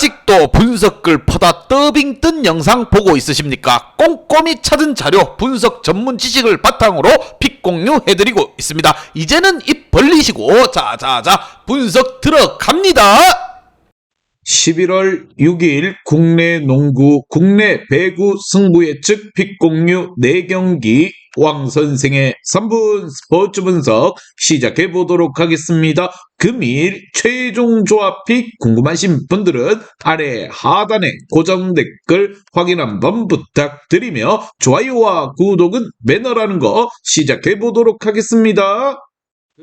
아직도 분석글 퍼다 더빙 뜬 영상 보고 있으십니까? 꼼꼼히 찾은 자료, 분석 전문 지식을 바탕으로 픽 공유해드리고 있습니다. 이제는 입 벌리시고 자자자 분석 들어갑니다. 11월 6일 국내 농구, 국내 배구 승부 예측 픽공유 4경기 왕 선생의 3분 스포츠 분석 시작해 보도록 하겠습니다. 금일 최종 조합 픽 궁금하신 분들은 아래 하단에 고정 댓글 확인 한번 부탁드리며 좋아요와 구독은 매너라는 거 시작해 보도록 하겠습니다.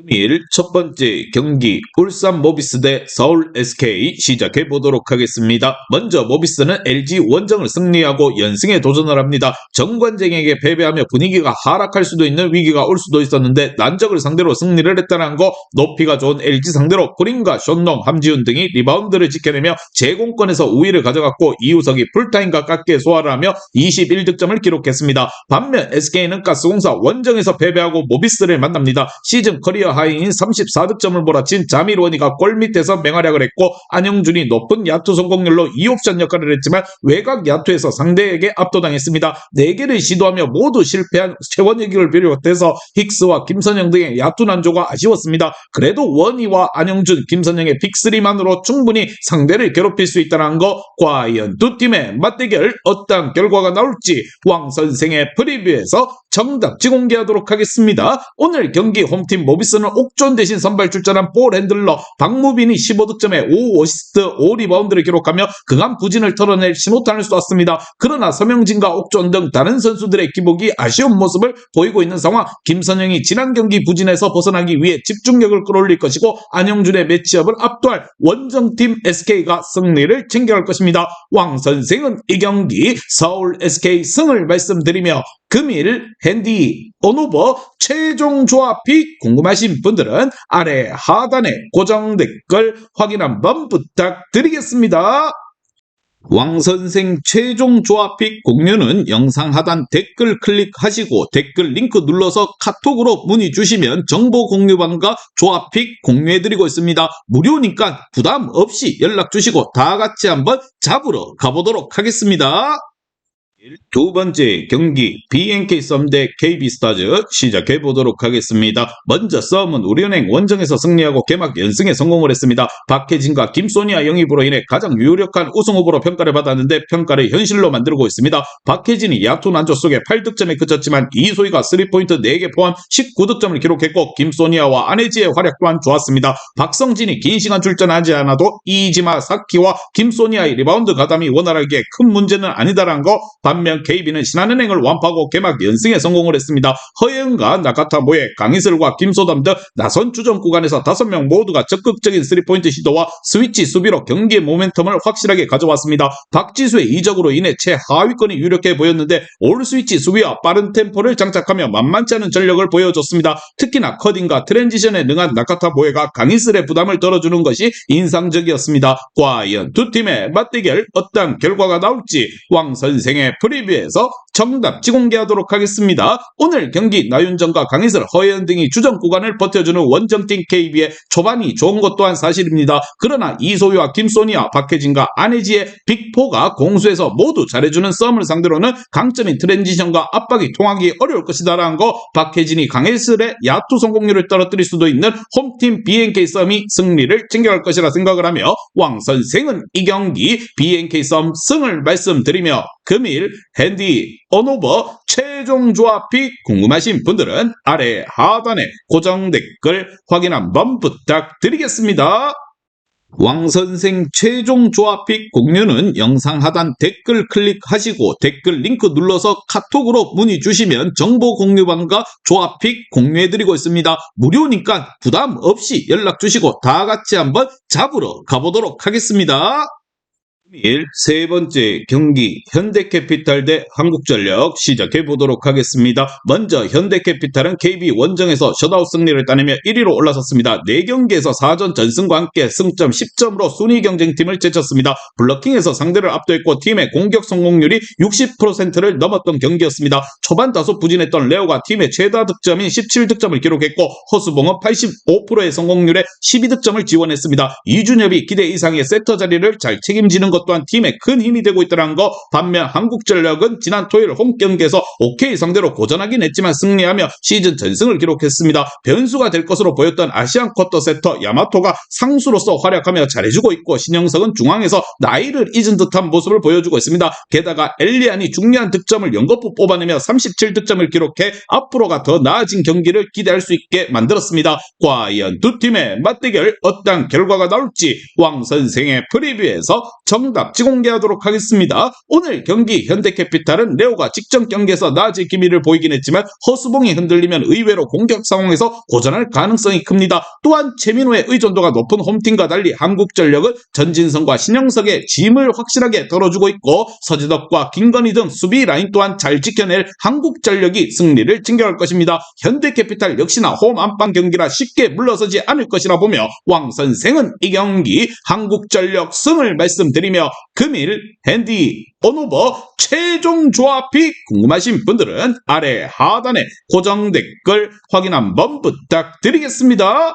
금일 첫 번째 경기 울산 모비스 대 서울 SK 시작해 보도록 하겠습니다. 먼저 모비스는 LG 원정을 승리하고 연승에 도전을 합니다. 정관쟁에게 패배하며 분위기가 하락할 수도 있는 위기가 올 수도 있었는데 난적을 상대로 승리를 했다는 거 높이가 좋은 LG 상대로 구린과 쇼농, 함지훈 등이 리바운드를 지켜내며 제공권에서 우위를 가져갔고 이우석이 풀타임 가깝게 소화를 하며 21득점을 기록했습니다. 반면 SK는 가스공사 원정에서 패배하고 모비스를 만납니다. 시즌 커리어 하이인 34득점을 몰아친 자밀원이가 골 밑에서 맹활약을 했고 안영준이 높은 야투 성공률로 2옵션 역할을 했지만 외곽 야투에서 상대에게 압도당했습니다. 4개를 시도하며 모두 실패한 최원혁을 비롯해서 힉스와 김선영 등의 야투 난조가 아쉬웠습니다. 그래도 원희와 안영준, 김선영의 픽3만으로 충분히 상대를 괴롭힐 수 있다는 거 과연 두 팀의 맞대결 어떤 결과가 나올지 왕 선생의 프리뷰에서 정답 지공개하도록 하겠습니다. 오늘 경기 홈팀 모비스는 옥존 대신 선발 출전한 볼 핸들러 박무빈이 15득점에 5어시스트 5리바운드를 기록하며 그간 부진을 털어낼 신호탄을 쏘았습니다. 그러나 서명진과 옥존 등 다른 선수들의 기복이 아쉬운 모습을 보이고 있는 상황 김선영이 지난 경기 부진에서 벗어나기 위해 집중력을 끌어올릴 것이고 안영준의 매치업을 압도할 원정팀 SK가 승리를 챙겨갈 것입니다. 왕 선생은 이 경기 서울 SK 승을 말씀드리며 금일 핸디 온오버 최종 조합이 궁금하신 분들은 아래 하단에 고정 댓글 확인 한번 부탁드리겠습니다. 왕선생 최종 조합픽 공유는 영상 하단 댓글 클릭하시고 댓글 링크 눌러서 카톡으로 문의 주시면 정보 공유방과 조합픽 공유해드리고 있습니다. 무료니까 부담 없이 연락 주시고 다 같이 한번 잡으러 가보도록 하겠습니다. 두 번째 경기 BNK 썸 대 KB스타즈 시작해 보도록 하겠습니다. 먼저 썸은 우리은행 원정에서 승리하고 개막 연승에 성공을 했습니다. 박혜진과 김소니아 영입으로 인해 가장 유력한 우승 후보로 평가를 받았는데 평가를 현실로 만들고 있습니다. 박혜진이 야투 난조 속에 8득점에 그쳤지만 이소희가 3포인트 4개 포함 19득점을 기록했고 김소니아와 안혜지의 활약 또한 좋았습니다. 박성진이 긴 시간 출전하지 않아도 이지마 사키와 김소니아의 리바운드 가담이 원활하게 큰 문제는 아니다라는 거 반면 KB는 신한은행을 완파하고 개막 연승에 성공을 했습니다. 허영과 나카타 모에 강희슬과 김소담 등 나선 주전 구간에서 5명 모두가 적극적인 3포인트 시도와 스위치 수비로 경기의 모멘텀을 확실하게 가져왔습니다. 박지수의 이적으로 인해 최하위권이 유력해 보였는데 올 스위치 수비와 빠른 템포를 장착하며 만만치 않은 전력을 보여줬습니다. 특히나 커딩과 트랜지션에 능한 나카타 모에가 강희슬의 부담을 덜어주는 것이 인상적이었습니다. 과연 두 팀의 맞대결 어떤 결과가 나올지 왕 선생의 프리뷰에서 정답 지공개하도록 하겠습니다. 오늘 경기 나윤정과 강희슬, 허예은 등이 주전 구간을 버텨주는 원정팀 KB의 초반이 좋은 것 또한 사실입니다. 그러나 이소유와 김소니아, 박혜진과 안혜지의 빅포가 공수에서 모두 잘해주는 썸을 상대로는 강점인 트랜지션과 압박이 통하기 어려울 것이다라는 거 박혜진이 강희슬의 야투 성공률을 떨어뜨릴 수도 있는 홈팀 BNK 썸이 승리를 챙겨갈 것이라 생각을 하며 왕 선생은 이 경기 BNK 썸 승을 말씀드리며 금일 핸디 온오버 최종 조합이 궁금하신 분들은 아래 하단에 고정 댓글 확인 한번 부탁드리겠습니다. 왕선생 최종 조합픽 공유는 영상 하단 댓글 클릭하시고 댓글 링크 눌러서 카톡으로 문의 주시면 정보 공유방과 조합픽 공유해드리고 있습니다. 무료니까 부담 없이 연락 주시고 다 같이 한번 잡으러 가보도록 하겠습니다. 일세 번째 경기 현대캐피탈 대 한국전력 시작해 보도록 하겠습니다. 먼저 현대캐피탈은 KB 원정에서 셧아웃 승리를 따내며 1위로 올라섰습니다. 4경기에서 4전 전승과 함께 승점 10점으로 순위 경쟁팀을 제쳤습니다. 블러킹에서 상대를 압도했고 팀의 공격 성공률이 60%를 넘었던 경기였습니다. 초반 다소 부진했던 레오가 팀의 최다 득점인 17득점을 기록했고 허수봉은 85%의 성공률에 12득점을 지원했습니다. 이준엽이 기대 이상의 세터 자리를 잘 책임지는 것 또한 팀에 큰 힘이 되고 있다는 거 반면 한국전력은 지난 토요일 홈 경기에서 OK 상대로 고전하긴 했지만 승리하며 시즌 전승을 기록했습니다. 변수가 될 것으로 보였던 아시안 쿼터 세터 야마토가 상수로서 활약하며 잘해주고 있고 신영석은 중앙에서 나이를 잊은 듯한 모습을 보여주고 있습니다. 게다가 엘리안이 중요한 득점을 연거푸 뽑아내며 37득점을 기록해 앞으로가 더 나아진 경기를 기대할 수 있게 만들었습니다. 과연 두 팀의 맞대결 어떤 결과가 나올지 왕 선생의 프리뷰에서 정답 지공개하도록 하겠습니다. 오늘 경기 현대캐피탈은 레오가 직전 경기에서 나아질 기미를 보이긴 했지만 허수봉이 흔들리면 의외로 공격 상황에서 고전할 가능성이 큽니다. 또한 최민호의 의존도가 높은 홈팀과 달리 한국전력은 전진성과 신영석의 짐을 확실하게 덜어주고 있고 서지덕과 김건희 등 수비 라인 또한 잘 지켜낼 한국전력이 승리를 챙겨갈 것입니다. 현대캐피탈 역시나 홈 안방 경기라 쉽게 물러서지 않을 것이라 보며 왕 선생은 이 경기 한국전력 승을 말씀드리며 금일 핸디 온오버 최종 조합이 궁금하신 분들은 아래 하단에 고정 댓글 확인 한번 부탁드리겠습니다.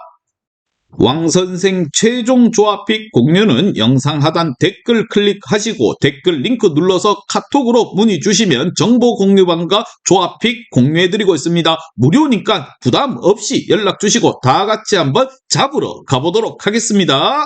왕선생 최종 조합픽 공유는 영상 하단 댓글 클릭하시고 댓글 링크 눌러서 카톡으로 문의 주시면 정보 공유방과 조합픽 공유해드리고 있습니다. 무료니까 부담 없이 연락 주시고 다 같이 한번 잡으러 가보도록 하겠습니다.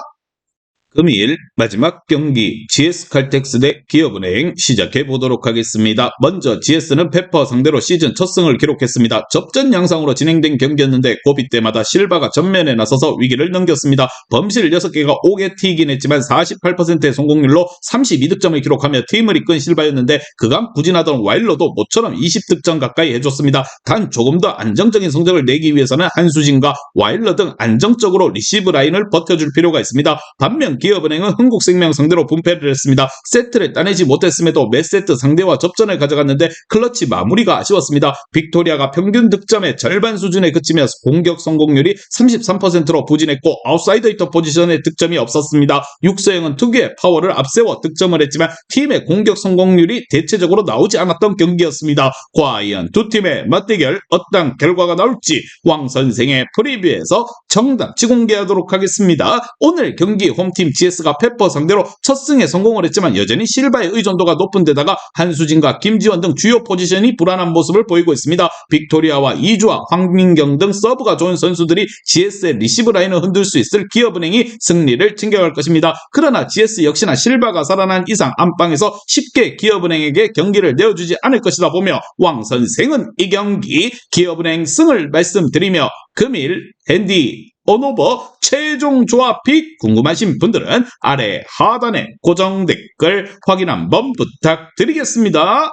금일 마지막 경기 GS칼텍스 대 기업은행 시작해 보도록 하겠습니다. 먼저 GS는 페퍼 상대로 시즌 첫 승을 기록했습니다. 접전 양상으로 진행된 경기였는데 고비 때마다 실바가 전면에 나서서 위기를 넘겼습니다. 범실 6개가 5개 튀긴 했지만 48%의 성공률로 32득점을 기록하며 팀을 이끈 실바였는데 그간 부진하던 와일러도 모처럼 20득점 가까이 해줬습니다. 단 조금 더 안정적인 성적을 내기 위해서는 한수진과 와일러 등 안정적으로 리시브 라인을 버텨줄 필요가 있습니다. 반면 기 업은행은 흥국생명 상대로 분패를 했습니다. 세트를 따내지 못했음에도 몇 세트 상대와 접전을 가져갔는데 클러치 마무리가 아쉬웠습니다. 빅토리아가 평균 득점의 절반 수준에 그치며 공격 성공률이 33%로 부진했고 아웃사이더 히터 포지션에 득점이 없었습니다. 육서영은 특유의 파워를 앞세워 득점을 했지만 팀의 공격 성공률이 대체적으로 나오지 않았던 경기였습니다. 과연 두 팀의 맞대결 어떤 결과가 나올지 왕 선생의 프리뷰에서 정답 지공개하도록 하겠습니다. 오늘 경기 홈팀 GS가 페퍼 상대로 첫 승에 성공을 했지만 여전히 실바의 의존도가 높은 데다가 한수진과 김지원 등 주요 포지션이 불안한 모습을 보이고 있습니다. 빅토리아와 이주아, 황민경 등 서브가 좋은 선수들이 GS의 리시브 라인을 흔들 수 있을 기업은행이 승리를 챙겨갈 것입니다. 그러나 GS 역시나 실바가 살아난 이상 안방에서 쉽게 기업은행에게 경기를 내어주지 않을 것이다 보며 왕 선생은 이 경기 기업은행 승을 말씀드리며 금일 핸디 온오버 최종 조합이 궁금하신 분들은 아래 하단에 고정 댓글 확인 한번 부탁드리겠습니다.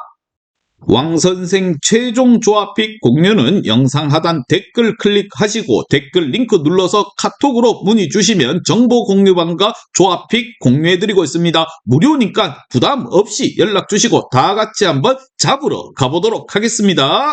왕선생 최종 조합픽 공유는 영상 하단 댓글 클릭하시고 댓글 링크 눌러서 카톡으로 문의 주시면 정보 공유방과 조합픽 공유해드리고 있습니다. 무료니까 부담 없이 연락 주시고 다 같이 한번 잡으러 가보도록 하겠습니다.